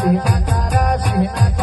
Shri Atara, Shri Atara.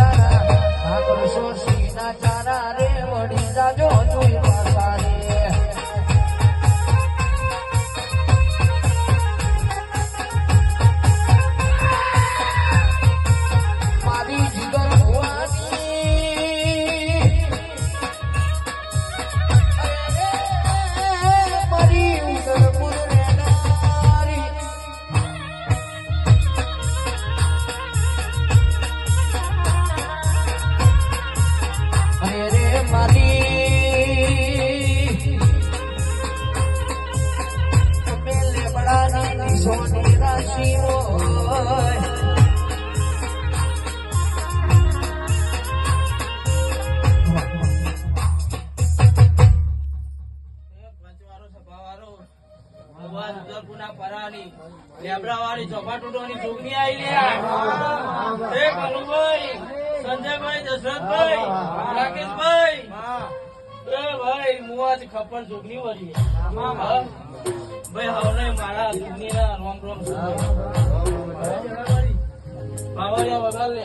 સોની રાશિ હોય પંચવારો સભાવારો ભગવાન ઉદયપુરના પરાની લેબડાવાળી ચોપાટૂટોની લે હે કનુભાઈ સંજયભાઈ દશરથભાઈ રાકેશભાઈ એ ભાઈ હું આજ ખપર જોગણી વળી? ભાઈ હવે મારા કિડનીના રોમ રોમ. બાવળિયા વગાડ લે.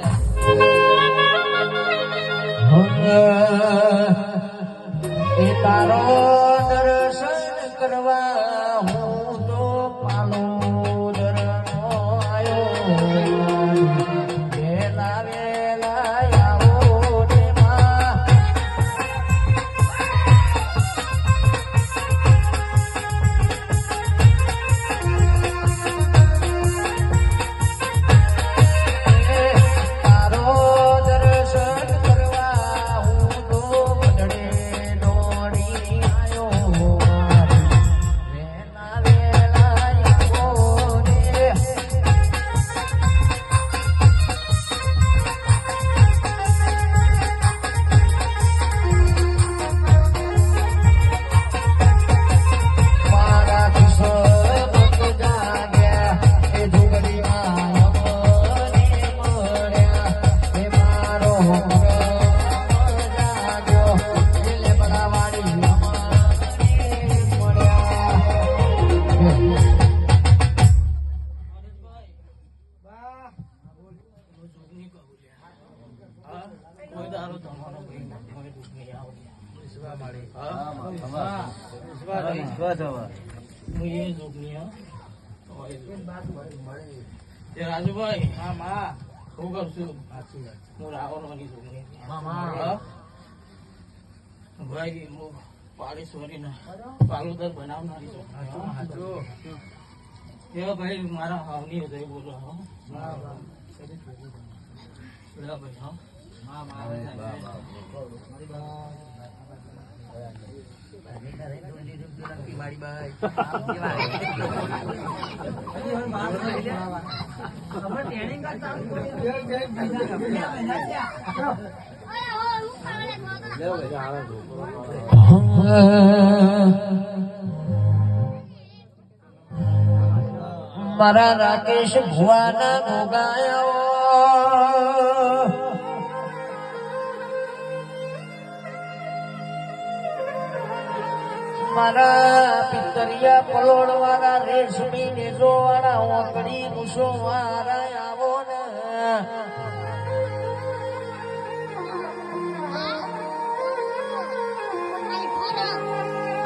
રાજુભાઈ હા માં હું કરશું હું રાવણવાની હા? ભાઈ હું પાડેશ્વરી ના પાલુદર બનાવનારી છું એ ભાઈ મારા હાવની હૃદય બોલો હા. ભાઈ હા મારા રાકેશ ભુવાના ગોગાયો મારા પિતરિયા પલોડ વાળા રેશમી નેજો વાળા ઓકડી મૂસો વાળા આવો ને?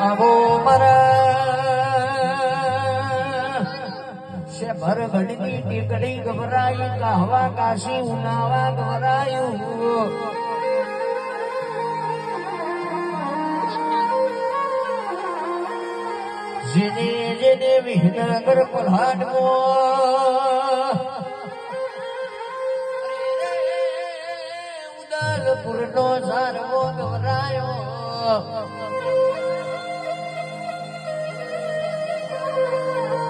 આવો મારા છે ભર ઘડની ટીકડી ગભરાઈ કાહવા કાશી ઉનાવા ગભરાયું. જેને જેને વિહનગર પલ્હાટમાં ઉદાલપુર નો ઝારવો ગવરાયો